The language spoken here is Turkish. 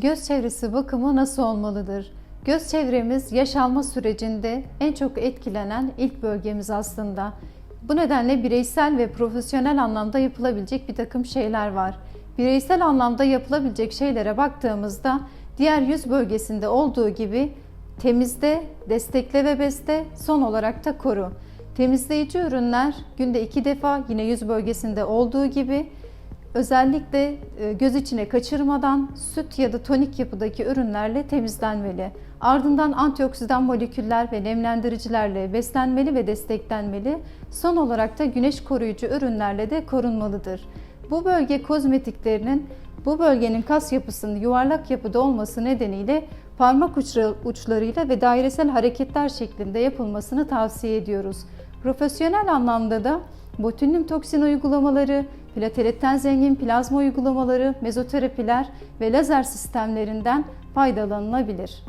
Göz çevresi bakımı nasıl olmalıdır? Göz çevremiz yaş alma sürecinde en çok etkilenen ilk bölgemiz aslında. Bu nedenle bireysel ve profesyonel anlamda yapılabilecek bir takım şeyler var. Bireysel anlamda yapılabilecek şeylere baktığımızda diğer yüz bölgesinde olduğu gibi temizle, destekle ve besle, son olarak da koru. Temizleyici ürünler günde iki defa yine yüz bölgesinde olduğu gibi Özellikle e, göz içine kaçırmadan süt ya da tonik yapıdaki ürünlerle temizlenmeli. Ardından antioksidan moleküller ve nemlendiricilerle beslenmeli ve desteklenmeli. Son olarak da güneş koruyucu ürünlerle de korunmalıdır. Bu bölge kozmetiklerinin bu bölgenin kas yapısının yuvarlak yapıda olması nedeniyle parmak uçları- uçlarıyla ve dairesel hareketler şeklinde yapılmasını tavsiye ediyoruz. Profesyonel anlamda da botulinum toksin uygulamaları, plateletten zengin plazma uygulamaları, mezoterapiler ve lazer sistemlerinden faydalanılabilir.